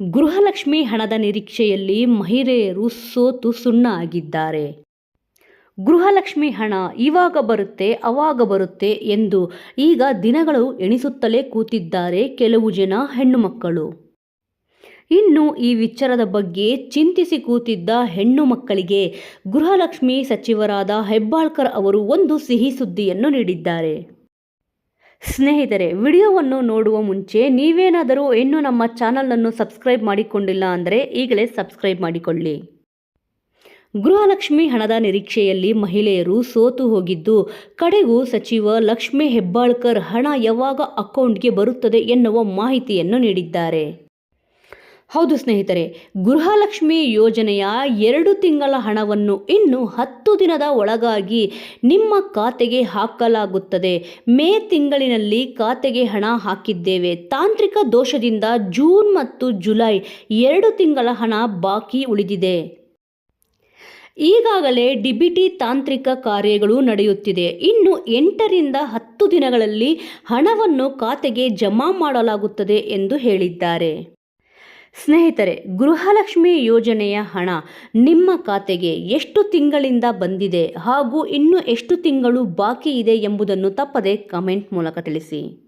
ಗೃಹಲಕ್ಷ್ಮಿ ಹಣದ ನಿರೀಕ್ಷೆಯಲ್ಲಿ ಮಹಿಳೆಯರು ಸೋತು ಸುಣ್ಣ ಆಗಿದ್ದಾರೆ. ಗೃಹಲಕ್ಷ್ಮಿ ಹಣ ಇವಾಗ ಬರುತ್ತೆ, ಅವಾಗ ಬರುತ್ತೆ ಎಂದು ಈಗ ದಿನಗಳು ಎಣಿಸುತ್ತಲೇ ಕೂತಿದ್ದಾರೆ ಕೆಲವು ಜನ ಹೆಣ್ಣು ಮಕ್ಕಳು ಇನ್ನು ಈ ವಿಚಾರದ ಬಗ್ಗೆ ಚಿಂತಿಸಿ ಕೂತಿದ್ದ ಹೆಣ್ಣು ಮಕ್ಕಳಿಗೆ ಗೃಹಲಕ್ಷ್ಮಿ ಸಚಿವರಾದ ಹೆಬ್ಬಾಳ್ಕರ್ ಅವರು ಒಂದು ಸಿಹಿ ಸುದ್ದಿಯನ್ನು ನೀಡಿದ್ದಾರೆ. ಸ್ನೇಹಿತರೆ, ವಿಡಿಯೋವನ್ನು ನೋಡುವ ಮುಂಚೆ ನೀವೇನಾದರೂ ಇನ್ನೂ ನಮ್ಮ ಚಾನಲನ್ನು ಸಬ್ಸ್ಕ್ರೈಬ್ ಮಾಡಿಕೊಂಡಿಲ್ಲ ಅಂದರೆ ಈಗಲೇ ಸಬ್ಸ್ಕ್ರೈಬ್ ಮಾಡಿಕೊಳ್ಳಿ. ಗೃಹಲಕ್ಷ್ಮಿ ಹಣದ ನಿರೀಕ್ಷೆಯಲ್ಲಿ ಮಹಿಳೆಯರು ಸೋತು ಹೋಗಿದ್ದು, ಕಡೆಗೂ ಸಚಿವ ಲಕ್ಷ್ಮೀ ಹೆಬ್ಬಾಳ್ಕರ್ ಹಣ ಯಾವಾಗ ಅಕೌಂಟ್ಗೆ ಬರುತ್ತದೆ ಎನ್ನುವ ಮಾಹಿತಿಯನ್ನು ನೀಡಿದ್ದಾರೆ. ಹೌದು ಸ್ನೇಹಿತರೆ, ಗೃಹಲಕ್ಷ್ಮಿ ಯೋಜನೆಯ ಎರಡು ತಿಂಗಳ ಹಣವನ್ನು ಇನ್ನು ಹತ್ತು ದಿನದ ಒಳಗಾಗಿ ನಿಮ್ಮ ಖಾತೆಗೆ ಹಾಕಲಾಗುತ್ತದೆ. ಮೇ ತಿಂಗಳಿನಲ್ಲಿ ಖಾತೆಗೆ ಹಣ ಹಾಕಿದ್ದೇವೆ. ತಾಂತ್ರಿಕ ದೋಷದಿಂದ ಜೂನ್ ಮತ್ತು ಜುಲೈ ಎರಡು ತಿಂಗಳ ಹಣ ಬಾಕಿ ಉಳಿದಿದೆ. ಈಗಾಗಲೇ ಡಿಬಿಟಿ ತಾಂತ್ರಿಕ ಕಾರ್ಯಗಳು ನಡೆಯುತ್ತಿದೆ. ಇನ್ನು ಎಂಟರಿಂದ ಹತ್ತು ದಿನಗಳಲ್ಲಿ ಹಣವನ್ನು ಖಾತೆಗೆ ಜಮಾ ಮಾಡಲಾಗುತ್ತದೆ ಎಂದು ಹೇಳಿದ್ದಾರೆ. ಸ್ನೇಹಿತರೆ, ಗೃಹಲಕ್ಷ್ಮಿ ಯೋಜನೆಯ ಹಣ ನಿಮ್ಮ ಖಾತೆಗೆ ಎಷ್ಟು ತಿಂಗಳಿಂದ ಬಂದಿದೆ ಹಾಗೂ ಇನ್ನು ಎಷ್ಟು ತಿಂಗಳು ಬಾಕಿ ಇದೆ ಎಂಬುದನ್ನು ತಪ್ಪದೆ ಕಮೆಂಟ್ ಮೂಲಕ ತಿಳಿಸಿ.